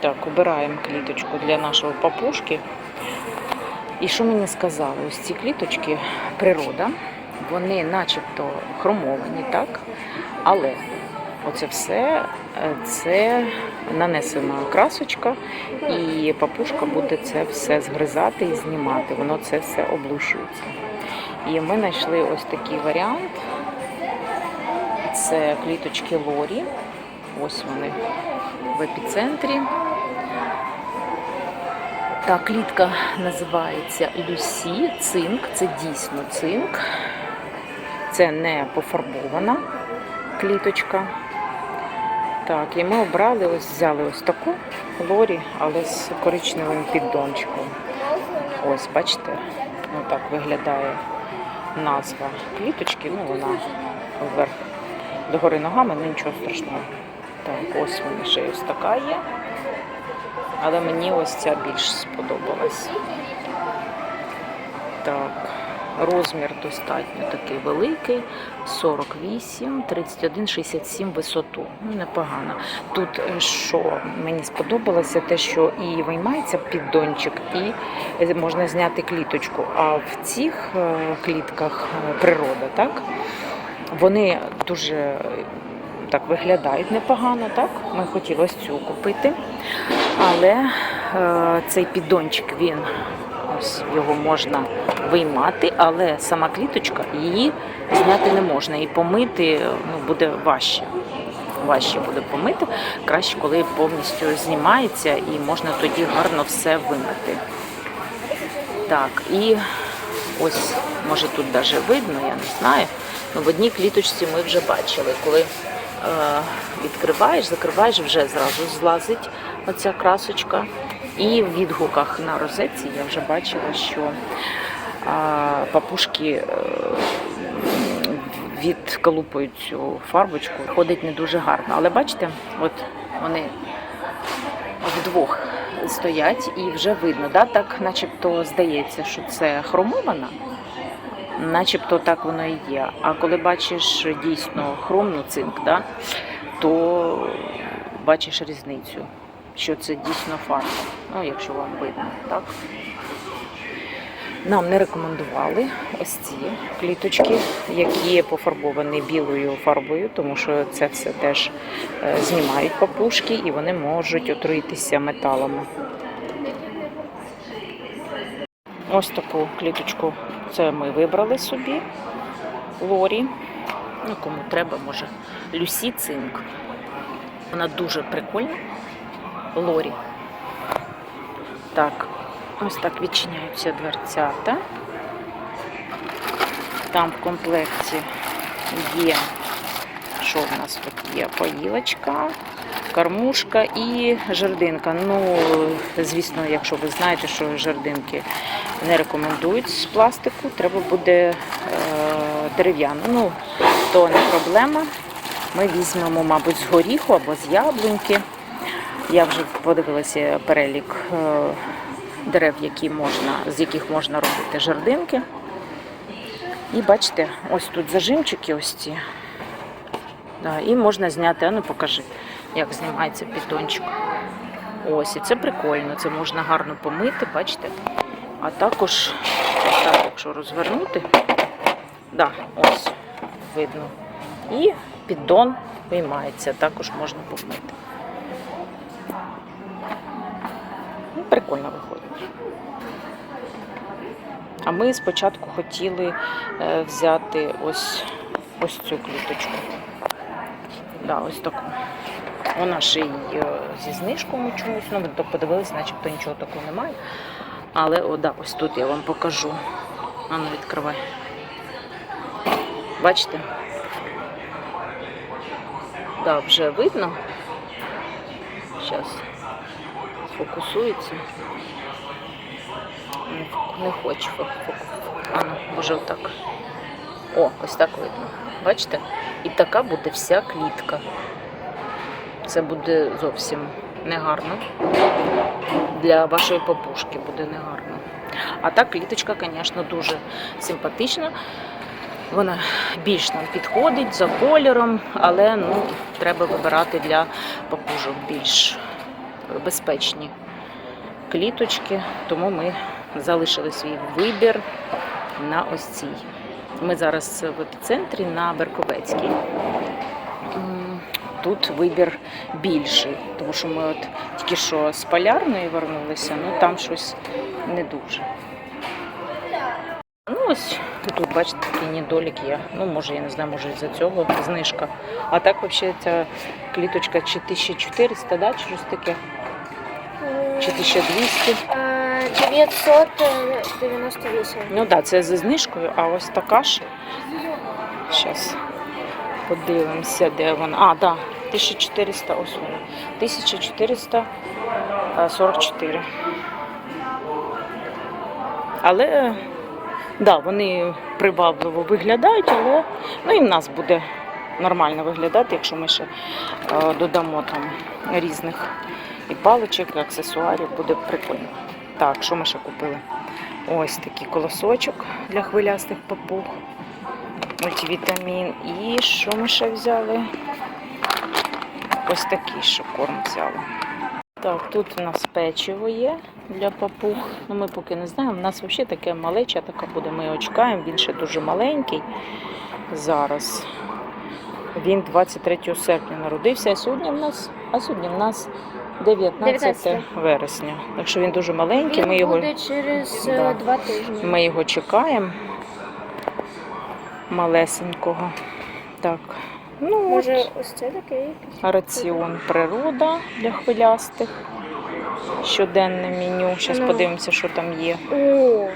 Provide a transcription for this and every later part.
Так, обираємо кліточку для нашого папушки. І що мені сказали? Ось ці кліточки природа, вони начебто хромовані, так? Але оце все е, це нанесена красочка, і папушка буде це все згризати і знімати. Воно це все облущується. І ми знайшли ось такий варіант. Це кліточки Лорі. Ось вони в епіцентрі. Та клітка називається Люсі, цинк, це дійсно цинк. Це не пофарбована кліточка. Так, і ми обрали, ось взяли ось таку лорі, але з коричневим піддончиком. Ось, бачите, так виглядає назва кліточки. Ну, вона вверх догори ногами, ну нічого страшного. Так, ось вона ще ось така є. Але мені ось ця більш сподобалась. Так, розмір достатньо такий великий, 48, 31, 67 висоту. Ну, непогано. Тут е, що мені сподобалося, те, що і виймається піддончик, і можна зняти кліточку. А в цих е, клітках е, природа, так? Вони дуже так виглядають непогано, так? Ми хотіли ось цю купити. Але е, цей піддончик він ось його можна виймати, але сама кліточка її зняти не можна. І помити ну, буде важче. Важче буде помити. Краще, коли повністю знімається і можна тоді гарно все вимити. Так, і ось, може тут навіть видно, я не знаю. Ну, в одній кліточці ми вже бачили, коли відкриваєш, закриваєш, вже зразу злазить оця красочка. І в відгуках на розетці я вже бачила, що е, папушки е, відколупують цю фарбочку, ходить не дуже гарно. Але бачите, от вони вдвох стоять і вже видно, да? так начебто здається, що це хромована, начебто так воно і є. А коли бачиш дійсно хромну цинк, да? то бачиш різницю, що це дійсно фарба. Ну, якщо вам видно, так? Нам не рекомендували ось ці кліточки, які пофарбовані білою фарбою, тому що це все теж е, знімають папушки і вони можуть отруїтися металами. Ось таку кліточку це ми вибрали собі. Лорі. Ну, кому треба, може. Люсі цинк. Вона дуже прикольна. Лорі. Так, ось так відчиняються дверцята. Там в комплекті є, що в нас тут є? Поїлочка, кормушка і жердинка. Ну, звісно, якщо ви знаєте, що жердинки не рекомендують з пластику, треба буде е, дерев'яну. Ну, то не проблема. Ми візьмемо, мабуть, з горіху або з яблуньки. Я вже подивилася перелік е, дерев, які можна, з яких можна робити жердинки. І бачите, ось тут зажимчики ось ці. І можна зняти, а ну покажи, як знімається піддончик. Ось, і це прикольно, це можна гарно помити, бачите? А також, так, якщо розвернути, да, ось видно. І піддон виймається, також можна помити. Ну, прикольно виходить. А ми спочатку хотіли е, взяти ось, ось цю кліточку. Да, ось таку. Вона ще й е, зі знижкою чомусь. Ну, ми подивилися, начебто нічого такого немає. Але о, да, ось тут я вам покажу. Ану, відкривай. Бачите? Да, вже видно. Зараз фокусується. Не, фокусувати. А ну, може отак. О, ось так видно. Бачите? І така буде вся клітка. Це буде зовсім негарно. Для вашої папушки буде негарно. А так кліточка, звісно, дуже симпатична. Вона більш нам підходить за кольором, але ну, треба вибирати для папужок більш безпечні кліточки, тому ми залишили свій вибір на ось цій. Ми зараз в епіцентрі на Берковецькій. Тут вибір більший, тому що ми от тільки що з полярної вернулися, ну там щось не дуже. Ну ось тут, бачите, такий недолік є. Ну, може, я не знаю, може із-за цього знижка. А так, взагалі, ця кліточка чи 1400, да, чи щось таке, чи 1200. Е, 998. Ну так, да, це зі знижкою, а ось така ж. Зараз подивимося, де вона. А, да, 1400, ось вона. 1444. Але да, вони привабливо виглядають, але ну, і в нас буде нормально виглядати, якщо ми ще е, додамо там різних і паличок, і аксесуарів, буде прикольно. Так, що ми ще купили? Ось такий колосочок для хвилястих папуг. Мультивітамін. І що ми ще взяли? Ось такий ще корм взяли. Так, тут у нас печиво є для папуг. Ну, ми поки не знаємо. У нас взагалі таке малеча така буде. Ми його чекаємо. Він ще дуже маленький зараз. Він 23 серпня народився, а сьогодні в нас, а сьогодні в нас 19 19. вересня. Так що він дуже маленький. Він Ми його буде через е, Да. два тижні. ми його чекаємо малесенького. Так, ну Може, от, ось це такий якийсь? раціон природа для хвилястих. Щоденне меню. Зараз Ну. подивимося, що там є. О!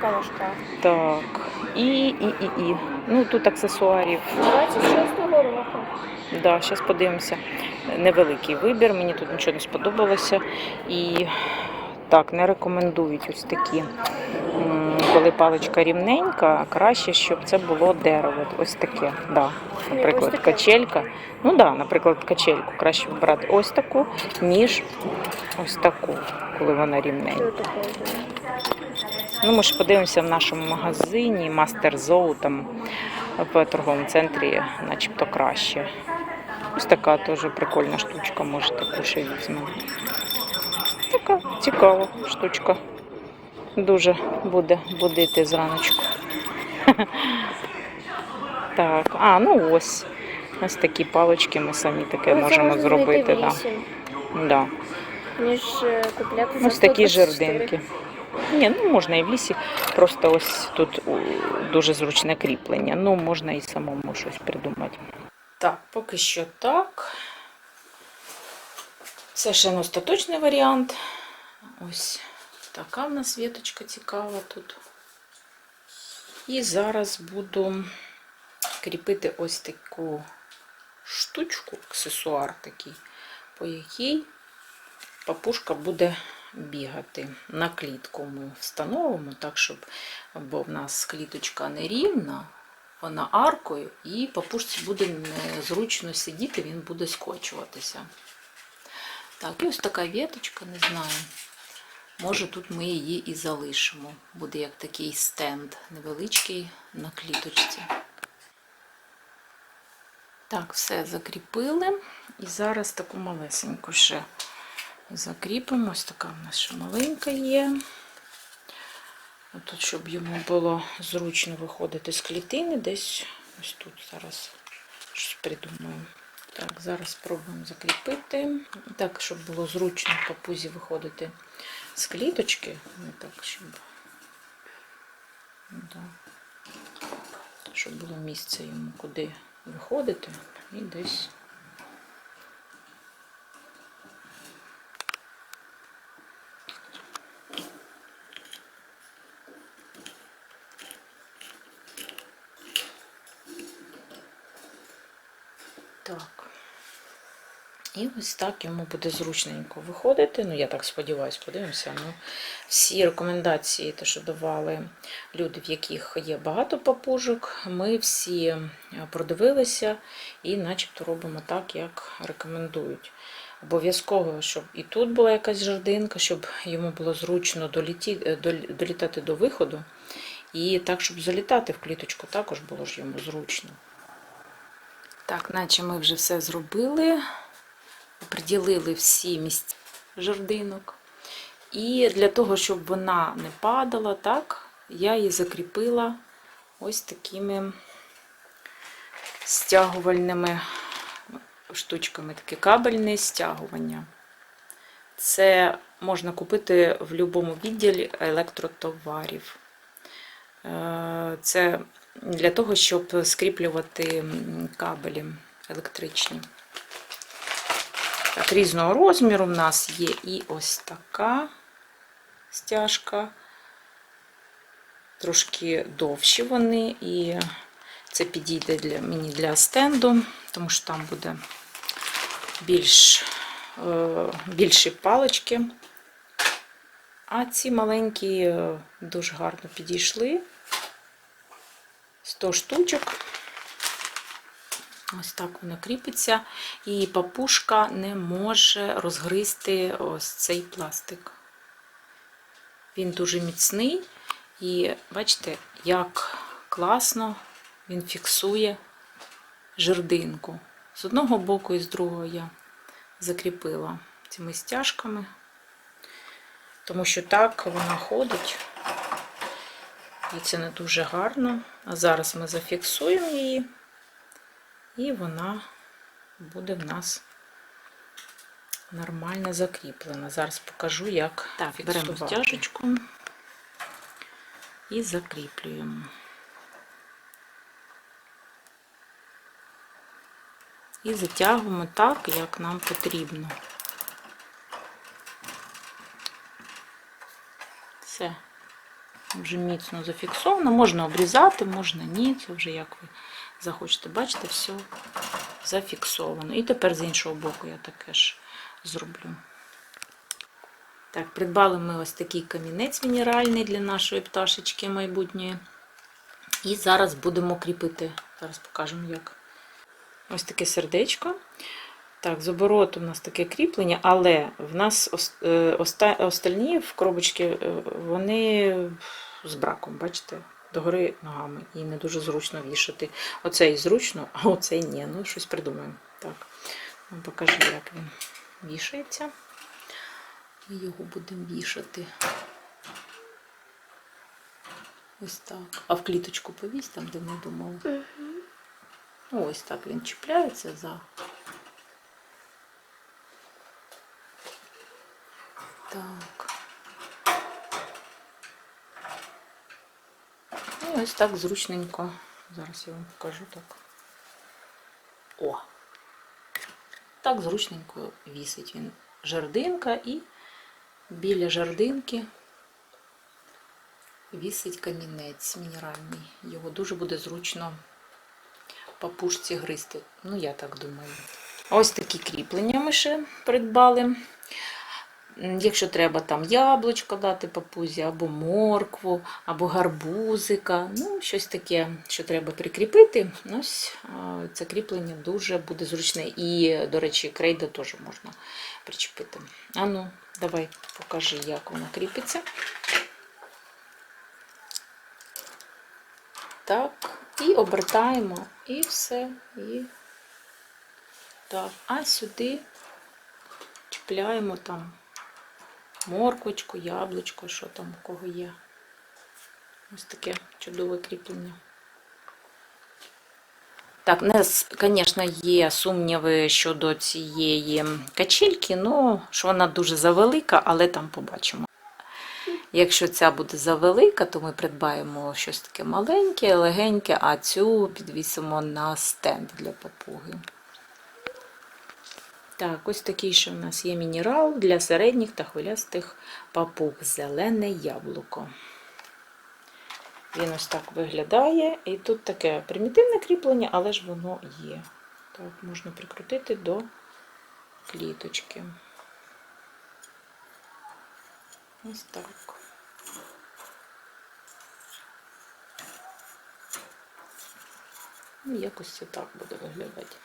Калашка. Так. І, і, і, і. Ну тут аксесуарів. 26-го року. Да, зараз подивимося. Невеликий вибір, мені тут нічого не сподобалося. І так, не рекомендують ось такі. Коли паличка рівненька, краще, щоб це було дерево. Ось таке. Да. Наприклад, качелька. Ну да, наприклад, качельку краще брати ось таку, ніж ось таку, коли вона рівненька. Ну, ми ж подивимося в нашому магазині Master Zoo, там в торговому центрі, начебто краще. Ось така теж прикольна штучка, може таку ще візьмемо. Така цікава штучка. Дуже буде будити зраночку. Так, а, ну ось. Ось такі палички ми самі таке Ну, можемо зробити. Да. Да. Ніж е, купляти Ось такі жердинки. Ні, ну можна і в лісі, просто ось тут дуже зручне кріплення. Ну, можна і самому щось придумати. Так, поки що так. Це ще не остаточний варіант. Ось така в нас віточка цікава тут. І зараз буду кріпити ось таку штучку, аксесуар такий, по якій папушка буде бігати. На клітку ми встановимо, так, щоб, бо в нас кліточка не рівна, вона аркою, і папушці буде незручно сидіти, він буде скочуватися. Так, і ось така віточка, не знаю. Може тут ми її і залишимо. Буде як такий стенд невеличкий на кліточці. Так, все закріпили. І зараз таку малесеньку ще закріпимо. Ось така в нас ще маленька є. Тут, щоб йому було зручно виходити з клітини, десь ось тут зараз щось придумаємо. Так, зараз спробуємо закріпити. Так, щоб було зручно папузі виходити з кліточки. Не так, щоб, да. щоб було місце йому куди виходити. І десь Так. І ось так йому буде зручненько виходити. Ну, я так сподіваюся, подивимося. Ну, всі рекомендації, те, що давали люди, в яких є багато папужок, ми всі е, продивилися і начебто робимо так, як рекомендують. Обов'язково, щоб і тут була якась жердинка, щоб йому було зручно доліті, е, долітати до виходу. І так, щоб залітати в кліточку, також було ж йому зручно. Так, наче ми вже все зробили. Приділили всі місця жердинок. І для того, щоб вона не падала, так, я її закріпила ось такими стягувальними штучками, таке кабельне стягування. Це можна купити в будь-якому відділі електротоварів. Е, Це для того, щоб скріплювати кабелі електричні. Так, різного розміру в нас є і ось така стяжка. Трошки довші вони, і це підійде для мені для стенду, тому що там буде більш, е, більші палички. А ці маленькі е, дуже гарно підійшли. 100 штучок. Ось так воно кріпиться. І папушка не може розгризти ось цей пластик. Він дуже міцний. І бачите, як класно він фіксує жердинку. З одного боку і з другого я закріпила цими стяжками, тому що так вона ходить. І це не дуже гарно. А зараз ми зафіксуємо її, і вона буде в нас нормально закріплена. Зараз покажу, як так, беремо стяжечку і закріплюємо. І затягуємо так, як нам потрібно. Все. Вже міцно зафіксовано. Можна обрізати, можна ні. Це вже як ви захочете. Бачите, все зафіксовано. І тепер з іншого боку я таке ж зроблю. Так, придбали ми ось такий камінець мінеральний для нашої пташечки майбутньої. І зараз будемо кріпити. Зараз покажемо як. Ось таке сердечко. Так, з обороту у нас таке кріплення, але в нас е, оста- остальні в коробочці е, вони з браком, бачите, догори ногами. І не дуже зручно вішати. Оцей зручно, а оцей ні. Ну, щось придумаємо. Так, вам покажу, як він вішається. Ми його будемо вішати. Ось так. А в кліточку повісь там, де ми думали. Ну, Ось так він чіпляється за. Так. І ось так зручненько. Зараз я вам покажу так. О! Так зручненько вісить він жердинка і біля жердинки вісить камінець мінеральний. Його дуже буде зручно папушці гризти. Ну, я так думаю. Ось такі кріплення ми ще придбали. Якщо треба там яблучко дати папузі, або моркву, або гарбузика, ну, щось таке, що треба прикріпити. Ось це кріплення дуже буде зручне. І, до речі, крейда теж можна причепити. А ну, давай покажи, як воно кріпиться. Так, і обертаємо, і все. І так, а сюди чіпляємо там морквочку, яблучко, що там у кого є. Ось таке чудове кріплення. Так, не, звісно, є сумніви щодо цієї качельки, ну, що вона дуже завелика, але там побачимо. Якщо ця буде завелика, то ми придбаємо щось таке маленьке, легеньке, а цю підвісимо на стенд для папуги. Так, ось такий ще в нас є мінерал для середніх та хвилястих папуг. Зелене яблуко. Він ось так виглядає. І тут таке примітивне кріплення, але ж воно є. Так, можна прикрутити до кліточки. Ось так. Ну, якось це так буде виглядати.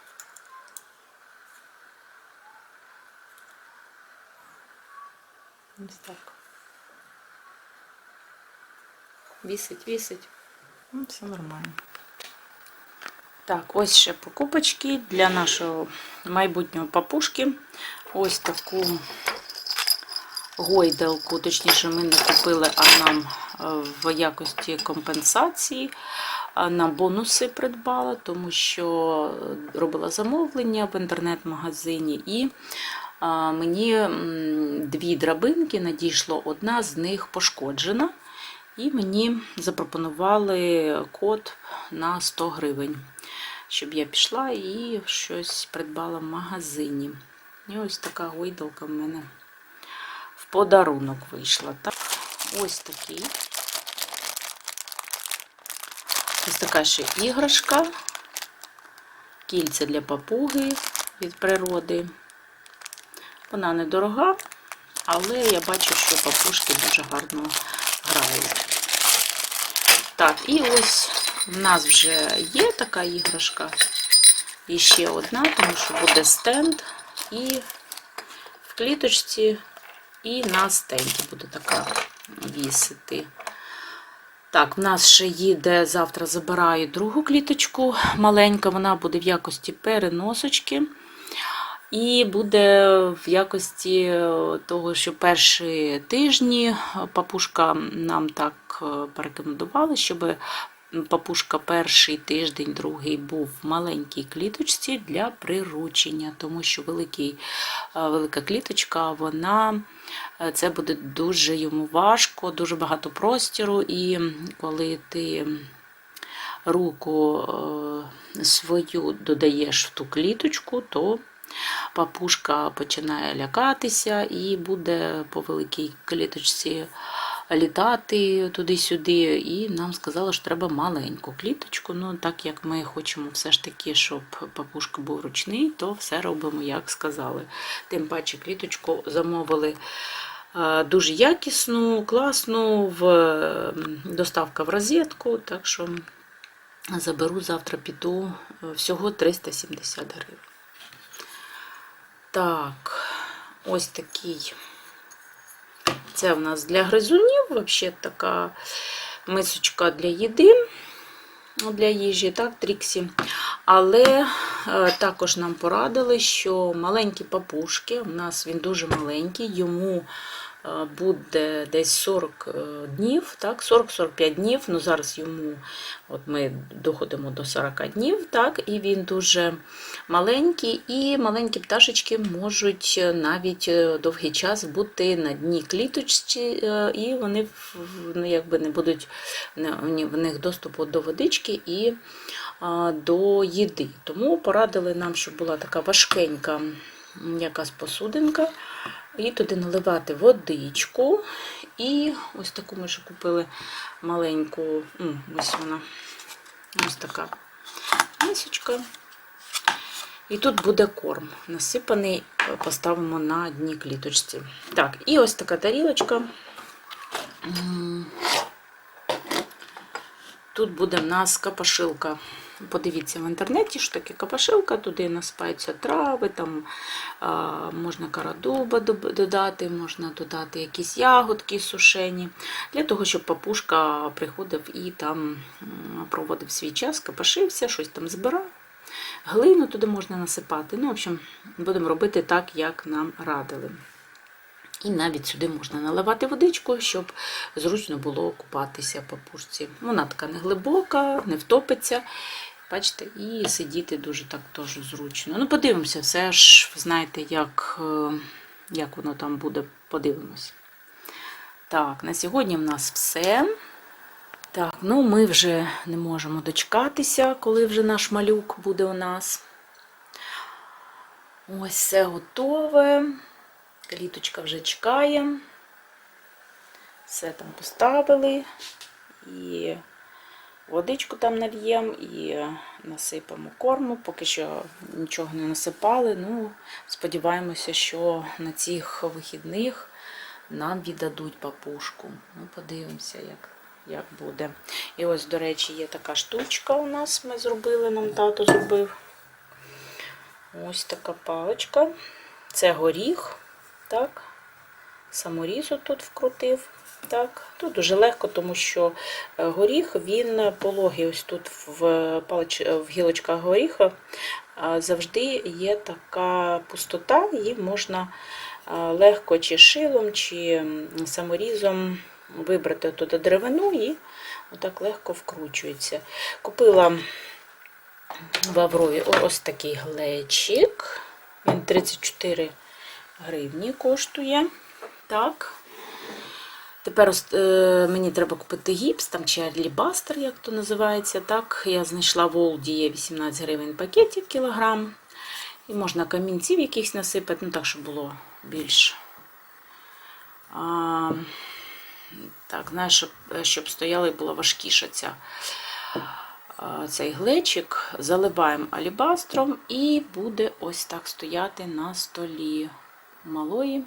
Ось так. Вісить, вісить. Ну, все нормально. Так, ось ще покупочки для нашого майбутнього папушки. Ось таку гойдалку, точніше, ми не купили, а нам е, в якості компенсації. На бонуси придбала, тому що робила замовлення в інтернет-магазині, і мені дві драбинки надійшло, одна з них пошкоджена. І мені запропонували код на 100 гривень, щоб я пішла і щось придбала в магазині. І ось така гойдалка в мене в подарунок вийшла. Так, ось такий. Ось така ще іграшка. Кільця для папуги від природи. Вона недорога, але я бачу, що папушки дуже гарно грають. Так, і ось в нас вже є така іграшка. І ще одна, тому що буде стенд і в кліточці, і на стенді буде така вісити. Так, в нас ще їде, завтра забираю другу кліточку маленька, вона буде в якості переносочки. І буде в якості е, того, що перші тижні папушка нам так е, порекомендували, щоб папушка перший тиждень, другий був в маленькій кліточці для приручення, тому що великий, е, велика кліточка, вона е, це буде дуже йому важко, дуже багато простіру, і коли ти руку е, свою додаєш в ту кліточку, то папушка починає лякатися і буде по великій кліточці літати туди-сюди. І нам сказали, що треба маленьку кліточку. Ну, так як ми хочемо все ж таки, щоб папушка був ручний, то все робимо, як сказали. Тим паче кліточку замовили. е, Дуже якісну, класну, в доставка в розетку, так що заберу завтра піду е, всього 370 гривень. Так, ось такий. Це в нас для гризунів, взагалі така мисочка для їди, для їжі, так, Тріксі. Але е, також нам порадили, що маленькі папушки, у нас він дуже маленький, йому буде десь 40 е, днів, так, 40-45 днів. Ну, зараз йому от ми доходимо до 40 днів, так, і він дуже маленький, і маленькі пташечки можуть навіть е, довгий час бути на дні кліточці, е, і вони ну, якби не будуть в них доступу до водички і до їди. Тому порадили нам, щоб була така важкенька якась посудинка, і туди наливати водичку. І ось таку ми ще купили маленьку, ось вона, ось така мисочка. І тут буде корм. Насипаний, е, поставимо на дні кліточці. Так, і ось така тарілочка. Тут буде в нас капашилка. Подивіться в інтернеті, що таке капашилка, туди насипаються трави, там а, можна карадуба додати, можна додати якісь ягодки сушені, для того, щоб папушка приходив і там проводив свій час, капашився, щось там збирав. Глину туди можна насипати. Ну, в общем, будемо робити так, як нам радили. І навіть сюди можна наливати водичку, щоб зручно було купатися папушці. Вона така не глибока, не втопиться. Бачите, і сидіти дуже так теж зручно. Ну, подивимося, все ж знаєте, як, е, як воно там буде, подивимося. Так, на сьогодні в нас все. Так, ну ми вже не можемо дочекатися, коли вже наш малюк буде у нас. Ось все готове. Кліточка вже чекає. Все там поставили. І водичку там нальємо, і насипемо корму. Поки що нічого не насипали. Ну, сподіваємося, що на цих вихідних нам віддадуть папушку. Ну, подивимося, як, як буде. І ось, до речі, є така штучка у нас. Ми зробили, нам тато зробив. Ось така паличка. Це горіх. Так. саморізу тут вкрутив. Так, тут дуже легко, тому що е, горіх він пологий. Ось тут в, палич... в гілочках горіха завжди є така пустота, її можна легко чи шилом, чи саморізом вибрати туди деревину і отак легко вкручується. Купила в Аврові ось такий глечик. Він 34 гривні коштує. Так. Тепер е, мені треба купити гіпс, там чи алібастер, як то називається. Так, я знайшла в Олді є 18 гривень пакетів кілограм. І можна камінців якихось насипати, ну так, щоб було більш. А, так, знаєш, щоб, щоб стояла і була важкіша ця, цей глечик. Заливаємо алібастром і буде ось так стояти на столі малої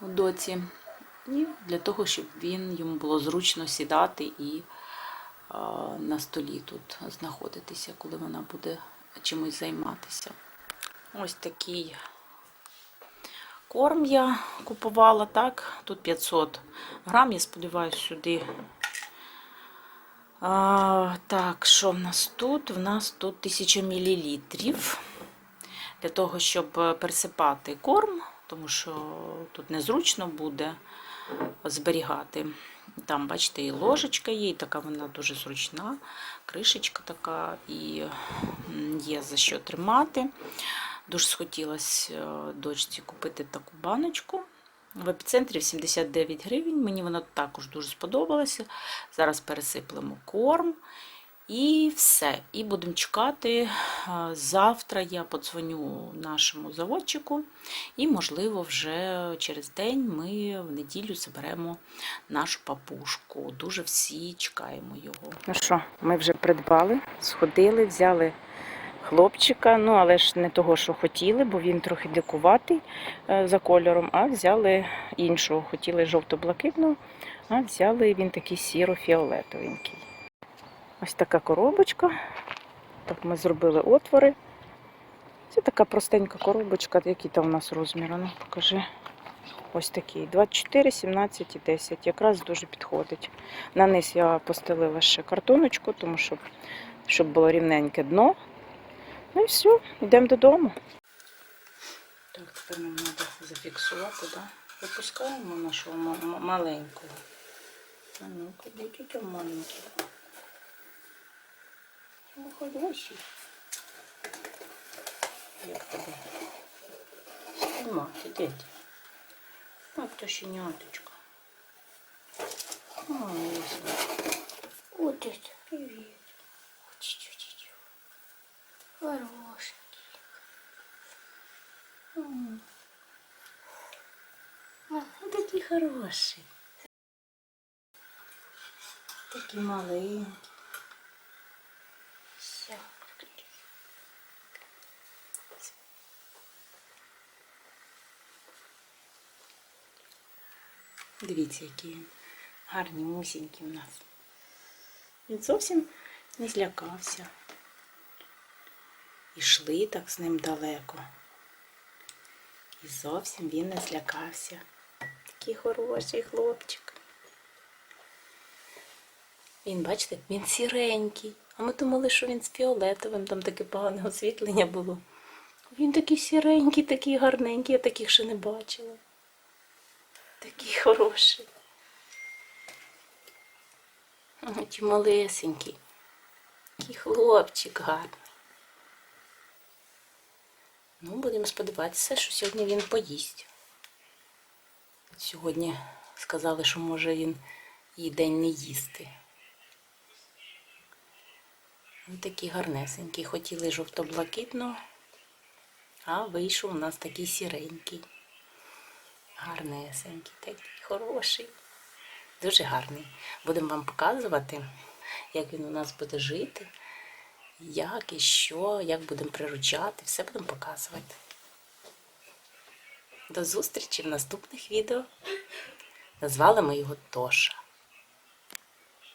у доці. І для того, щоб він йому було зручно сідати і а, на столі тут знаходитися, коли вона буде чимось займатися. Ось такий корм я купувала, так. Тут 500 грам, я сподіваюся, сюди. А, так, що в нас тут? В нас тут 1000 мл. Для того, щоб е, пересипати корм, тому що тут незручно буде зберігати. Там, бачите, і ложечка є, і така вона дуже зручна, кришечка така, і є за що тримати. Дуже схотілося е, дочці купити таку баночку. В епіцентрі 79 гривень. Мені вона також дуже сподобалася. Зараз пересиплемо корм. І все. І будемо чекати. Е, Завтра я подзвоню нашому заводчику, і, можливо, вже через день ми в неділю заберемо нашу папушку. Дуже всі чекаємо його. Ну що, ми вже придбали, сходили, взяли хлопчика, ну але ж не того, що хотіли, бо він трохи дикуватий е, за кольором, а взяли іншого. Хотіли жовто-блакитного, а взяли він такий сіро-фіолетовенький. Ось така коробочка. Так ми зробили отвори. Це така простенька коробочка, який там у нас розмір, ну покажи. Ось такий. 24, 17 і 10. Якраз дуже підходить. На низ я постелила ще картоночку, тому що щоб було рівненьке дно. Ну і все, йдемо додому. Так, тепер нам треба зафіксувати, да? Випускаємо нашого ма- ма- маленького. А ну-ка, там маленький. Ну, хороший. Як тебе? Знімати, дядь. От то щеняточка. Ой, ось. О, дядь, привет. Чуть-чуть. Хороший. М. Он такий хороший. Такий маленький. Все. Дивіться, які гарні мусінькі в нас. Він зовсім не злякався. Ішли так з ним далеко. І зовсім він не злякався. Такий хороший хлопчик. Він, бачите, він сіренький. А ми думали, що він з фіолетовим, там таке погане освітлення було. Він такий сіренький, такий гарненький, я таких ще не бачила. Такий хороший. Ой, ті малесенький. Такий хлопчик гарний. Ну, будемо сподіватися, що сьогодні він поїсть. Сьогодні сказали, що може він і день не їсти. Ось такий гарнесенький. Хотіли жовто-блакитного, а вийшов у нас такий сіренький. Гарнесенький, такий хороший. Дуже гарний. Будемо вам показувати, як він у нас буде жити, як і що, як будемо приручати. Все будемо показувати. До зустрічі в наступних відео. Назвали ми його Тоша.